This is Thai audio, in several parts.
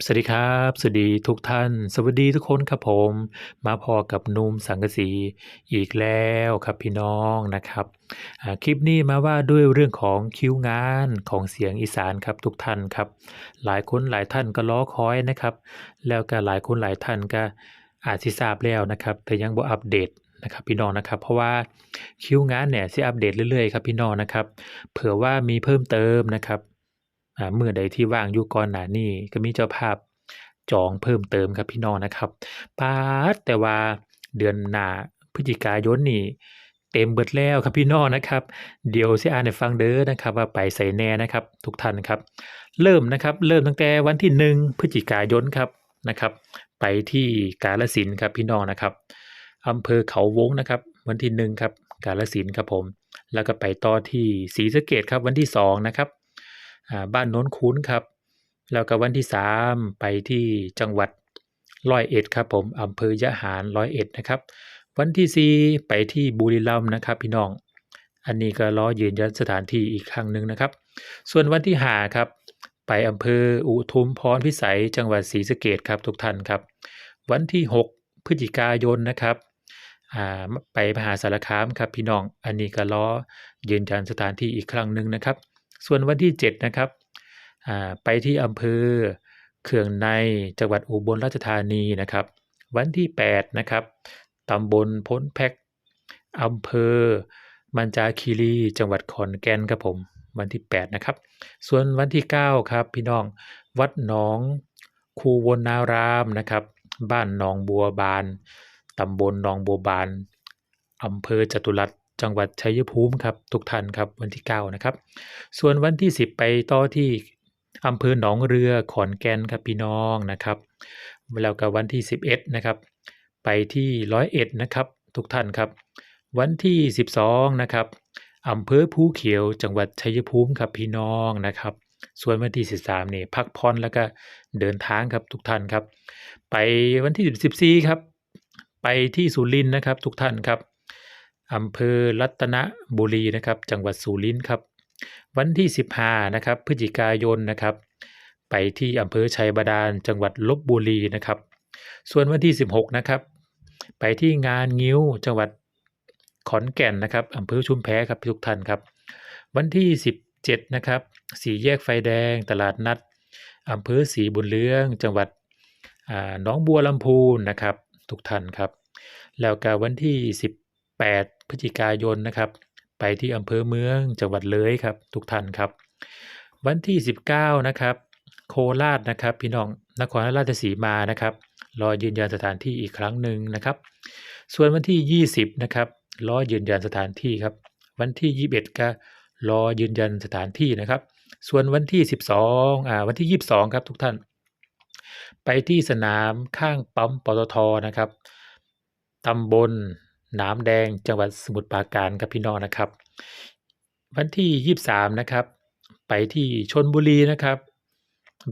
สวัสดีครับ สวัสดีทุกท่าน สวัสดีทุกคนครับผม มาพอกับนุ่มสังกสีอีกแล้วครับพี่น้องนะครับ คลิปนี้มาว่าด้วยเรื่องของคิวงานของเสียงอีสานครับทุกท่านครับ หลายคนหลายท่านก็รอคอยนะครับ แล้วก็หลายคนหลายท่านก็อาจสิทราบแล้วนะครับ แต่ยังบ่อัปเดตนะครับพี่น้องนะครับ เพราะว่าคิวงานเนี่ยสิอัปเดตเรื่อยๆครับพี่น้องนะครับ เผื่อว่ามีเพิ่มเติมนะครับ เมื่อใดที่ว่างอยู่ก่อนหน้านี้ก็มีเจ้าภาพจองเพิ่มเติมครับพี่น้องนะครับปาดแต่ว่าเดือนหน้าพฤศจิกายนนี่เต็มเบิดแล้วครับพี่น้องนะครับ เดี๋ยวสิอ่านให้ฟังเด้อนะครับว่าไปไสแน่นะครับทุกท่านครับ เริ่มนะครับเริ่มตั้งแต่วันที่ 1 พฤศจิกายนครับนะครับ ไปที่กาฬสินครับพี่น้องนะครับอำเภอเขาวงนะครับ วันที่1ครับกาฬสินครับผม แล้วก็ไปต่อที่ศรีสะเกษครับวันที่2นะครับ บ้านโน้นคุ้นครับ แล้วก็วันที่ 3 ไปที่จังหวัดร้อยเอ็ดครับผมอำเภอยะหารร้อยเอ็ดนะครับ วันที่ 4 ไปที่บุรีรัมย์นะครับพี่น้อง อันนี้ก็รอยืนยันสถานที่อีกครั้งหนึ่งนะครับ ส่วนวันที่5ครับ ไปอำเภออุทุมพรพิสัยจังหวัดศรีสะเกษครับทุกท่านครับ วันที่ 6 พฤศจิกายนนะครับไปมหาสารคามครับพี่น้อง อันนี้ก็รอยืนยันสถานที่อีกครั้งหนึ่งนะครับ ส่วนวันที่ 7 นะครับไปที่อำเภอเขื่องในจังหวัดอุบลราชธานีนะครับ วันที่ 8 นะครับตำบลพ้นแพกอำเภอ มันจาคีรีจังหวัดขอนแก่นครับผมวันที่ 8 นะครับ ส่วนวันที่ 9 ครับ พี่น้องวัดหนองคูวนารามนะครับ บ้านหนองบัวบานตำบลหนองบัวบานอำเภอจตุรัส จังหวัดชัยภูมิครับทุกท่านครับวันที่ 9 นะครับ ส่วนวันที่ 10 ไปต่อที่อำเภอหนองเรือขอนแก่นครับพี่น้องนะครับแล้วก็วันที่ 11 นะครับ ไปที่ร้อยเอ็ดนะครับ ทุกท่านครับ วันที่ 12 นะครับอำเภอภูเขียวจังหวัดชัยภูมิครับพี่น้องนะครับ ส่วนวันที่ 13นี่พักผ่อนแล้วก็เดินทางครับทุกท่านครับ ไปวันที่ 14 ครับ ไปที่สุรินทร์นะครับ ทุกท่านครับ อำเภอรัตนบุรีนะครับ จังหวัดสุรินทร์ครับ วันที่ 15นะครับพฤศจิกายนนะครับ ไปที่อำเภอชัยบาดาล จังหวัดลบบุรีนะครับ ส่วนวันที่ 16นะครับ ไปที่งานงิ้วจังหวัดขอนแก่นนะครับอำเภอชุมแพครับทุกท่านครับ วันที่ 17นะครับสี่แยกไฟแดง ตลาดนัดอำเภอศรีบุญเรืองจังหวัดอ่าหนองบัวลำพูนนะครับ ทุกท่านครับ แล้วก็วันที่ 18 พฤศจิกายนนะครับ ไปที่อำเภอเมืองจังหวัดเลยครับ ทุกท่านครับ วันที่ 19 นะครับ โคราชนะครับ พี่น้องนครราชสีมานะครับรอยืนยันสถานที่อีกครั้งหนึ่งนะครับ ส่วนวันที่ 20 นะครับรอยืนยันสถานที่ครับ วันที่ 21 ก็รอยืนยันสถานที่นะครับ ส่วนวันที่ 12อ่าวันที่ 22 ครับทุกท่าน ไปที่สนามข้างปั๊มปตทนะครับตำบล นามแดงจังหวัดสมุทรปราการครับพี่น้องนะครับ วันที่ 23 นะครับ ไปที่ชนบุรีนะครับ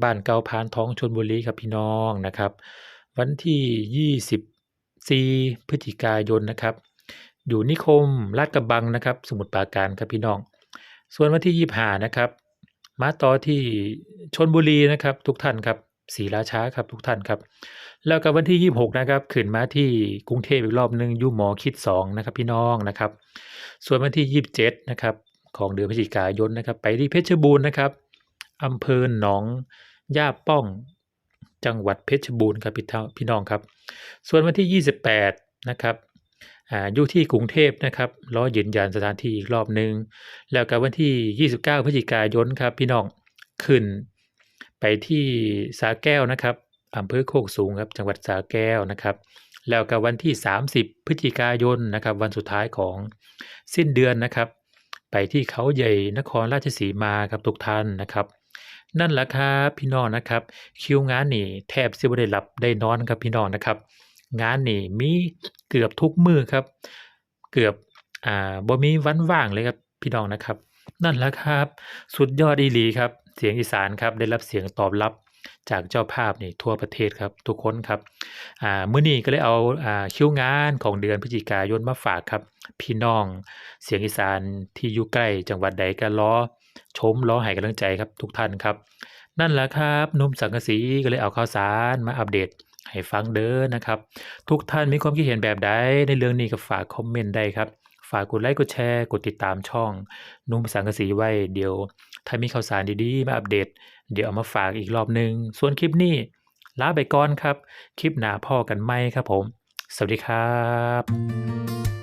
บ้านเกาพานท้องชนบุรีครับพี่น้องนะครับ วันที่ 24 พฤศจิกายนนะครับ อยู่นิคมลาดกระบังนะครับ สมุทรปราการครับพี่น้อง ส่วนวันที่ 25 นะครับ มาต่อที่ชนบุรีนะครับ ทุกท่านครับ ศรีราชาครับทุกท่านครับ แล้วก็วันที่ 26 นะครับขึ้นมาที่กรุงเทพอีกรอบหนึ่งยู่หมอคิด 2 นะครับพี่น้องนะครับ ส่วนวันที่ 27 นะครับของเดือนพฤศจิกายนนะครับ ไปที่เพชรบูรณ์นะครับอำเภอหนองย่าป้องจังหวัดเพชรบูรณ์ครับพี่เท่าพี่น้องครับ ส่วนวันที่ 28 นะครับอ่าอยู่ที่กรุงเทพนะครับรอยืนยันสถานที่อีกรอบหนึ่งแล้วก็วันที่ 29 พฤศจิกายนครับพี่น้องขึ้น ไปที่สาแก้วนะครับอำเภอโคกสูงครับจังหวัดสาแก้วนะครับ แล้วก็วันที่ 30 พฤศจิกายนนะครับ วันสุดท้ายของสิ้นเดือนนะครับ ไปที่เขาใหญ่นครราชสีมาครับทุกท่านนะครับ นั่นแหละครับพี่น้องนะครับ คิวงานนี่แทบสิบ่ได้หลับได้นอนครับพี่น้องนะครับ งานนี่มีเกือบทุกมือครับ เกือบอ่าบ่มีวันว่างเลยครับพี่น้องนะครับ นั่นแหละครับ สุดยอดอีหลีครับ เสียงอีสานครับได้รับเสียงตอบรับจากเจ้าภาพนี่ทั่วประเทศครับทุกคนครับอ่ามื้อนี้ก็เลยเอาอ่าคิวงานของเดือนพฤศจิกายนมาฝากครับพี่น้องเสียงอีสานที่อยู่ใกล้จังหวัดใดก็รอชมรอให้กำลังใจครับทุกท่านครับ นั่นแหละครับนุ่มสังกสีก็เลยเอาข่าวสารมาอัปเดตให้ฟังเด้อนะครับ ทุกท่านมีความคิดเห็นแบบใดในเรื่องนี้ก็ฝากคอมเมนต์ได้ครับ ฝากกดไลค์กดแชร์กดติดตามช่องนุ่มภาษากะสีไว้ เดี๋ยว ถ้ามีข่าวสารดีๆ มาอัปเดต เดี๋ยวเอามาฝากอีกรอบหนึ่งส่วนคลิปนี้ลาไปก่อนครับ คลิปหน้าพ่อกันไหมครับผม สวัสดีครับ